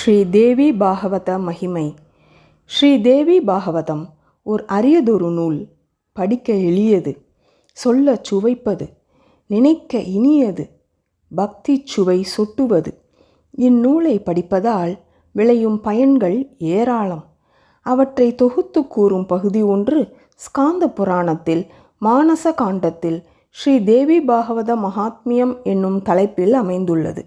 ஸ்ரீ தேவி பாகவத மகிமை. ஸ்ரீ தேவி பாகவதம் ஓர் அரியதொரு நூல். படிக்க எளியது சொல்லச் சுவைப்பது நினைக்க இனியது பக்தி சுவை சொட்டுவது. இந்நூலை படிப்பதால் விளையும் பயன்கள் ஏராளம். அவற்றை தொகுத்து கூறும் பகுதி ஒன்று ஸ்காந்த புராணத்தில் மானச காண்டத்தில் ஸ்ரீ தேவி பாகவத மகாத்மியம் என்னும் தலைப்பில் அமைந்துள்ளது.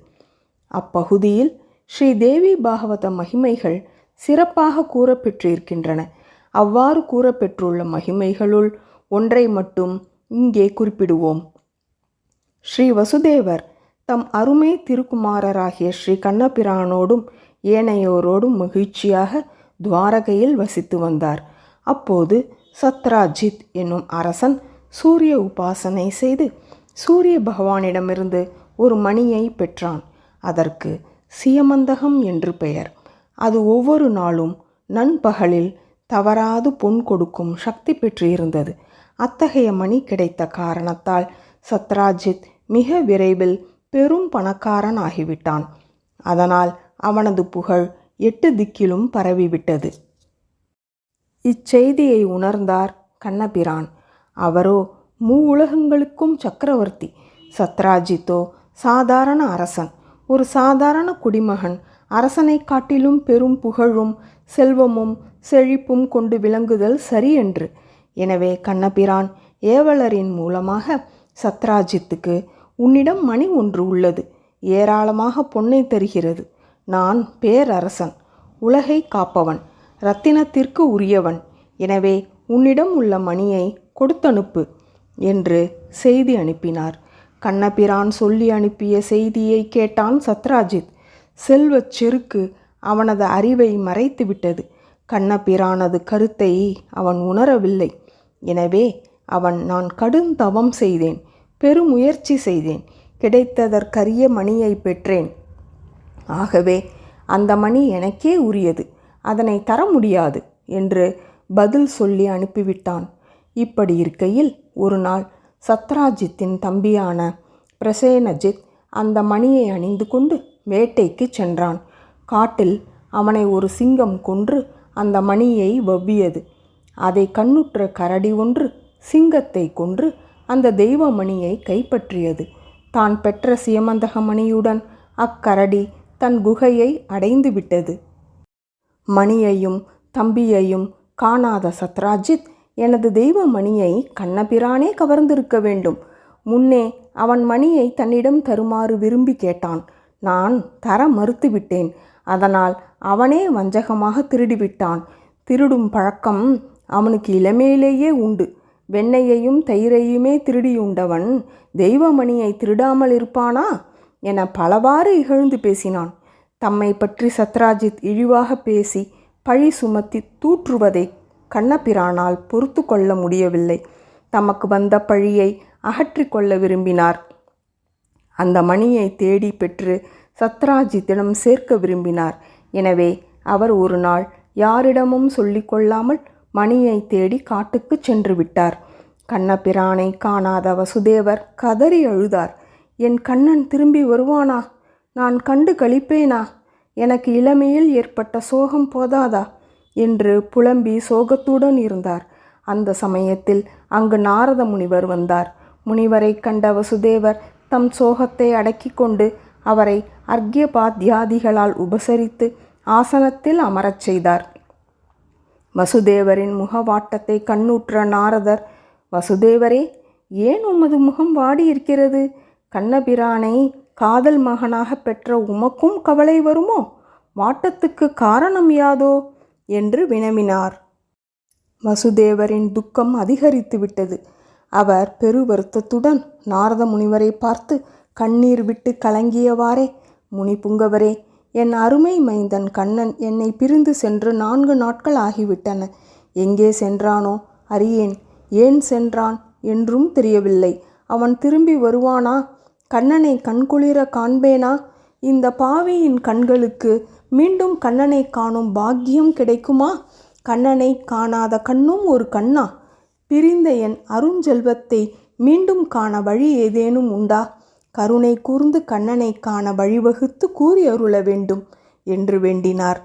அப்பகுதியில் ஸ்ரீ தேவி பாகவத மகிமைகள் சிறப்பாக கூறப்பெற்றிருக்கின்றன. அவ்வாறு கூறப்பெற்றுள்ள மகிமைகளுள் ஒன்றை மட்டும் இங்கே குறிப்பிடுவோம். ஸ்ரீ வசுதேவர் தம் அருமை திருக்குமாரராகிய ஸ்ரீ கண்ணபிரானோடும் ஏனையோரோடும் மகிழ்ச்சியாக துவாரகையில் வசித்து வந்தார். அப்போது சத்ராஜித் என்னும் அரசன் சூரிய உபாசனை செய்து சூரிய பகவானிடமிருந்து ஒரு மணியை பெற்றான். அதற்கு சியமந்தகம் என்று பெயர். அது ஒவ்வொரு நாளும் நண்பகலில் தவறாது பொன் கொடுக்கும் சக்தி பெற்றிருந்தது. அத்தகைய மணி கிடைத்த காரணத்தால் சத்ராஜித் மிக விரைவில் பெரும் பணக்காரன் ஆகிவிட்டான். அதனால் அவனது புகழ் எட்டு திக்கிலும் பரவிவிட்டது. இச்செய்தியை உணர்ந்தார் கண்ணபிரான். அவரோ மூ உலகங்களுக்கும் சக்கரவர்த்தி. சத்ராஜித்தோ சாதாரண அரசன். ஒரு சாதாரண குடிமகன் அரசனை காட்டிலும் பெரும் புகழும் செல்வமும் செழிப்பும் கொண்டு விளங்குதல் சரியென்று. எனவே கண்ணபிரான் ஏவலரின் மூலமாக சத்ராஜித்துக்கு உன்னிடம் மணி ஒன்று உள்ளது. ஏராளமாக பொன்னை தருகிறது. நான் பேரரசன் உலகை காப்பவன் ரத்தினத்திற்கு உரியவன். எனவே உன்னிடம் உள்ள மணியை கொடுத்தனுப்பு என்று செய்தி அனுப்பினார். கண்ணபிரான் சொல்லி அனுப்பிய செய்தியை கேட்டான் சத்ராஜித். செல்வச் செருக்கு அவனது அறிவை மறைத்துவிட்டது கண்ணபிரானது கருத்தை அவன் உணரவில்லை. எனவே அவன் நான் கடும் தவம் செய்தேன் பெருமுயற்சி செய்தேன் கிடைத்ததற்கரிய மணியை பெற்றேன். ஆகவே அந்த மணி எனக்கே உரியது அதனை தர முடியாது என்று பதில் சொல்லி அனுப்பிவிட்டான். இப்படி இருக்கையில் ஒரு நாள் சத்ராஜித்தின் தம்பியான பிரசேனஜித் அந்த மணியை அணிந்து கொண்டு வேட்டைக்கு சென்றான். காட்டில் அவனை ஒரு சிங்கம் கொன்று அந்த மணியை வவ்வியது. அதை கண்ணுற்ற கரடி ஒன்று சிங்கத்தை கொன்று அந்த தெய்வ மணியை கைப்பற்றியது. தான் பெற்ற சியமந்தக மணியுடன் அக்கரடி தன் குகையை அடைந்து விட்டது மணியையும் தம்பியையும் காணாத சத்ராஜித் எனது தெய்வ மணியை கண்ணபிரானே கவர்ந்திருக்க வேண்டும். முன்னே அவன் மணியை தன்னிடம் தருமாறு விரும்பி கேட்டான். நான் தர மறுத்துவிட்டேன். அதனால் அவனே வஞ்சகமாக திருடிவிட்டான். திருடும் பழக்கம் அவனுக்கு இளமையிலேயே உண்டு. வெண்ணையையும் தயிரையுமே திருடியுண்டவன் தெய்வமணியை திருடாமல் இருப்பானா? என பலவாறு இகழ்ந்து பேசினான். தம்மை பற்றி சத்ராஜித் இழிவாக பேசி பழி சுமத்தி தூற்றுவதை கண்ணபிரானால் பொறுத்து கொள்ள முடியவில்லை. தமக்கு வந்த பழியை அகற்றி கொள்ள விரும்பினார். அந்த மணியை தேடி பெற்று சத்ராஜித்திடம் சேர்க்க விரும்பினார். எனவே அவர் ஒரு நாள் யாரிடமும் சொல்லிக்கொள்ளாமல் மணியை தேடி காட்டுக்கு சென்று விட்டார். கண்ணபிரானை காணாத வசுதேவர் கதறி அழுதார். என் கண்ணன் திரும்பி வருவானா? நான் கண்டு கழிப்பேனா எனக்கு இளமையில் ஏற்பட்ட சோகம் போதாதா? என்று புலம்பி சோகத்துடன் இருந்தார். அந்த சமயத்தில் அங்கு நாரத முனிவர் வந்தார். முனிவரை கண்ட வசுதேவர் தம் சோகத்தை அடக்கி கொண்டு அவரை அர்க்கியபாத்தியாதிகளால் உபசரித்து ஆசனத்தில் அமரச் செய்தார். வசுதேவரின் முகவாட்டத்தை கண்ணுற்ற நாரதர் வசுதேவரே ஏன் உமது முகம் வாடியிருக்கிறது? கண்ணபிரானை காதல் மகனாக பெற்ற உமக்கும் கவலை வருமோ? வாட்டத்துக்கு காரணம் யாதோ? என்று வினவினார். வசுதேவரின் துக்கம் அதிகரித்து விட்டது அவர் பெரு வருத்தத்துடன் நாரத முனிவரை பார்த்து கண்ணீர் விட்டு கலங்கியவாறே முனி புங்கவரே என் அருமை மைந்தன் கண்ணன் என்னை பிரிந்து சென்று நான்கு நாட்கள் ஆகிவிட்டன. எங்கே சென்றானோ அறியேன். ஏன் சென்றான் என்றும் தெரியவில்லை. அவன் திரும்பி வருவானா? கண்ணனை கண்குளிர காண்பேனா? இந்த பாவியின் கண்களுக்கு மீண்டும் கண்ணனை காணும் பாக்கியம் கிடைக்குமா? கண்ணனை காணாத கண்ணும் ஒரு கண்ணா? பிரிந்த என் அருஞ்செல்வத்தை மீண்டும் காண வழி ஏதேனும் உண்டா? கருணை கூர்ந்து கண்ணனை காண வழிவகுத்து கூறி அருள வேண்டும் என்று வேண்டினார்.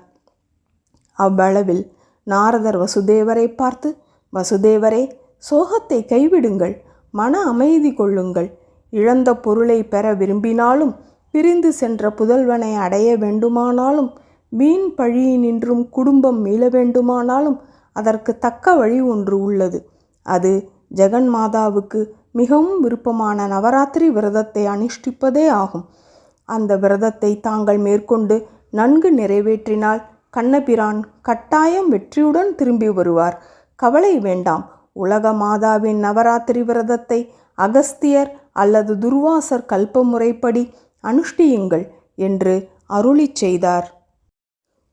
அவ்வளவில் நாரதர் வசுதேவரை பார்த்து வசுதேவரே சோகத்தை கைவிடுங்கள் மன அமைதி கொள்ளுங்கள். இழந்த பொருளை பெற விரும்பினாலும் பிரிந்து சென்ற புதல்வனை அடைய வேண்டுமானாலும் வீண் பழியினின்றும் குடும்பம் மீள வேண்டுமானாலும் அதற்கு தக்க வழி ஒன்று உள்ளது. அது ஜெகன் மாதாவுக்கு மிகவும் விருப்பமான நவராத்திரி விரதத்தை அனுஷ்டிப்பதே ஆகும். அந்த விரதத்தை தாங்கள் மேற்கொண்டு நன்கு நிறைவேற்றினால் கண்ணபிரான் கட்டாயம் வெற்றியுடன் திரும்பி வருவார். கவலை வேண்டாம். உலக மாதாவின் நவராத்திரி விரதத்தை அகஸ்தியர் அல்லது துர்வாசர் கல்ப முறைப்படி அனுஷ்டியுங்கள் என்று அருளிச் செய்தார்.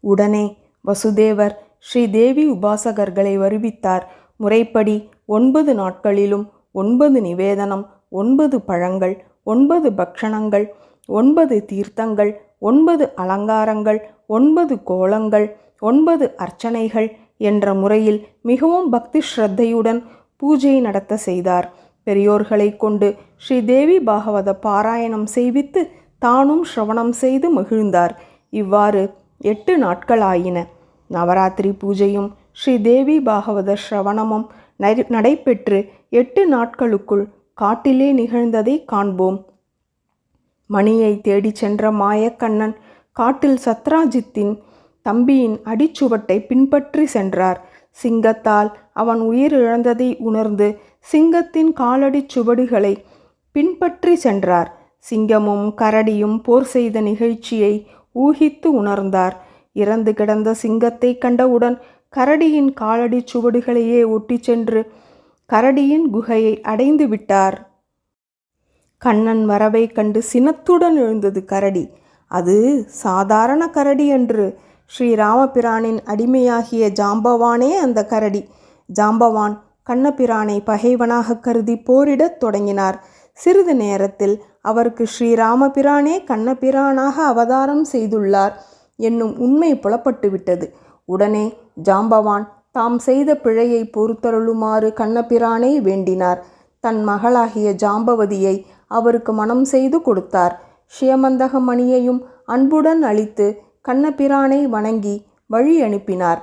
உடனே வசுதேவர் ஸ்ரீதேவி உபாசகர்களை வருவித்தார். முறைப்படி ஒன்பது நாட்களிலும் ஒன்பது நிவேதனம் ஒன்பது பழங்கள் ஒன்பது பக்ஷணங்கள் ஒன்பது தீர்த்தங்கள் ஒன்பது அலங்காரங்கள் ஒன்பது கோலங்கள் ஒன்பது அர்ச்சனைகள் என்ற முறையில் மிகவும் பக்தி ஸ்ரத்தையுடன் பூஜை நடத்த செய்தார். பெரியோர்களை கொண்டு ஸ்ரீதேவி பாகவத பாராயணம் செய்வித்து தானும் ஸ்ரவணம் செய்து மகிழ்ந்தார். இவ்வாறு எட்டு நாட்களாயின. நவராத்திரி பூஜையும் ஸ்ரீதேவி பாகவத ஸ்ரவணமும் நடைபெற்று எட்டு நாட்களுக்குள் காட்டிலே நிகழ்ந்ததை காண்போம். மணியை தேடிச் சென்ற மாயக்கண்ணன் காட்டில் சத்ராஜித்தின் தம்பியின் அடிச்சுவட்டை பின்பற்றி சென்றார். சிங்கத்தால் அவன் உயிர் இழந்ததை உணர்ந்து சிங்கத்தின் காலடிச் சுவடுகளை பின்பற்றி சென்றார். சிங்கமும் கரடியும் போர் செய்த நிகழ்ச்சியை ஊகித்து உணர்ந்தார். இறந்து கிடந்த சிங்கத்தை கண்டவுடன் கரடியின் காலடிச் சுவடுகளையே ஒட்டிச் சென்று கரடியின் குகையை அடைந்து விட்டார். கண்ணன் வரவை கண்டு சினத்துடன் எழுந்தது கரடி. அது சாதாரண கரடி என்று. ஸ்ரீராமபிரானின் அடிமையாகிய ஜாம்பவானே அந்த கரடி. ஜாம்பவான் கண்ணபிரானை பகைவனாக கருதி போரிடத் தொடங்கினார். சிறிது நேரத்தில் அவருக்கு ஸ்ரீராமபிரானே கண்ணபிரானாக அவதாரம் செய்துள்ளார் என்னும் உண்மை புலப்பட்டு விட்டது உடனே ஜாம்பவான் தாம் செய்த பிழையை பொறுத்தருளுமாறு கண்ணபிரானை வேண்டினார். தன் மகளாகிய ஜாம்பவதியை அவருக்கு மனம் செய்து கொடுத்தார். ஷியமந்தக மணியையும் அன்புடன் அளித்து கண்ணபிரானை வணங்கி வழி அனுப்பினார்.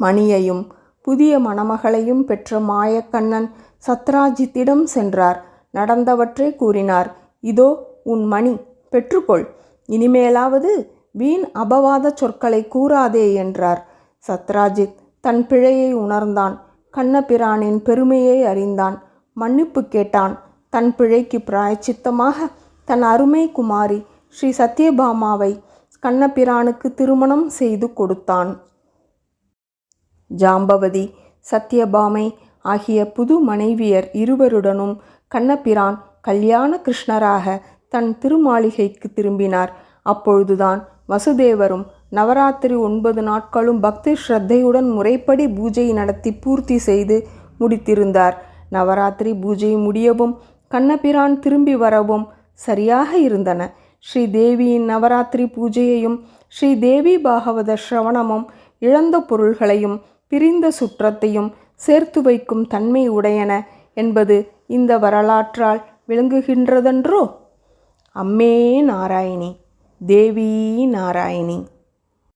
மணியையும் புதிய மணமகளையும் பெற்ற மாயக்கண்ணன் சத்ராஜித்திடம் சென்றார். நடந்தவற்றை கூறினார். இதோ உன் மணி பெற்றுக்கொள். இனிமேலாவது வீண் அபவாத சொற்களை கூறாதே என்றார். சத்ராஜித் தன் பிழையை உணர்ந்தான். கண்ணபிரானின் பெருமையை அறிந்தான். மன்னிப்பு கேட்டான். தன் பிழைக்கு பிராயச்சித்தமாக தன் அருமை குமாரி ஸ்ரீ சத்யபாமாவை கண்ணபிரானுக்கு திருமணம் செய்து கொடுத்தான். ஜாம்பவதி சத்யபாமை ஆகிய புது மனைவியர் இருவருடனும் கண்ணபிரான் கல்யாண கிருஷ்ணராக தன் திருமாளிகைக்கு திரும்பினார். அப்பொழுதுதான் வசுதேவரும் நவராத்திரி ஒன்பது நாட்களும் பக்தி ஸ்ரத்தையுடன் முறைப்படி பூஜை நடத்தி பூர்த்தி செய்து முடித்திருந்தார். நவராத்திரி பூஜை முடியவும் கண்ணபிரான் திரும்பி வரவும் சரியாக இருந்தன. ஸ்ரீதேவியின் நவராத்திரி பூஜையையும் ஸ்ரீதேவி பாகவத ஸ்ரவணமும் இழந்த பொருள்களையும் பிரிந்த சுற்றத்தையும் சேர்த்து வைக்கும் தன்மை உடையன என்பது இந்த வரலாற்றால் விளங்குகின்றதன்றோ? அம்மே நாராயணி தேவி நாராயணி.